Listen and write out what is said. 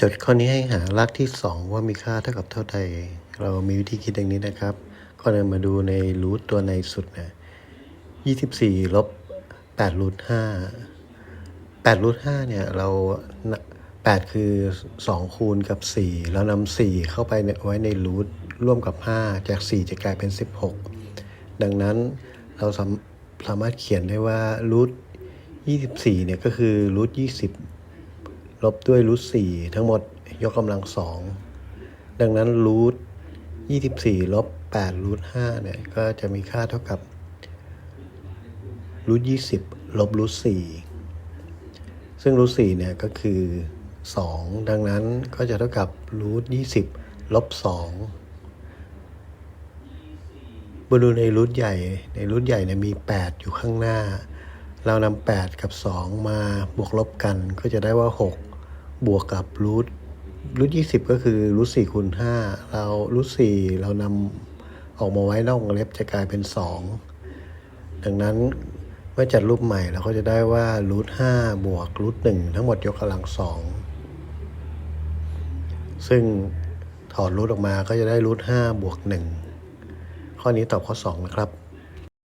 โจทย์ข้อนี้ให้หารากที่ 2 ว่ามีค่าเท่ากับเท่าใด เรามีวิธีคิดดังนี้นะครับ ก็เดินมาดูในรูทตัวในสุดนะ24 ลบ8รูท5 8รูท5เนี่ยเรา 8 คือ 2 คูณกับ 4 แล้วนำ4 เข้าไปไว้ในรูทร่วมกับ 5 จาก 4 จะกลายเป็น 16 ดังนั้นเราสามสามารถเขียนได้ว่ารูท24เนี่ยก็คือรูท20 ลบด้วยรูทสี่ทั้งหมดยกกำลังสองดังนั้นรูทยี่สิบสี่ลบแปดรูทห้าเนี่ยก็จะมีค่าเท่ากับรูทยี่สิบลบรูทสี่ซึ่งรูทสี่เนี่ยก็คือสองดังนั้นก็จะเท่ากับรูทยี่สิบลบสองมาดูในรูทใหญ่ในรูทใหญ่เนี่ยมีแปดอยู่ข้างหน้า เรานำ8 กับ 2 มาบวกลบกันก็จะได้ว่า 6 บวกกับรูทรูท20ก็คือรูท4คูณ5เรารูท4เรานำออกมาไว้นอกวงเล็บจะกลายเป็น2ดังนั้นเมื่อจัดรูปใหม่เราก็จะได้ว่ารูท5บวกรูท1ทั้งหมดยกกำลัง2ซึ่งถอดรูทออกมาก็จะได้รูท5บวก1ข้อนี้ตอบข้อ2นะครับ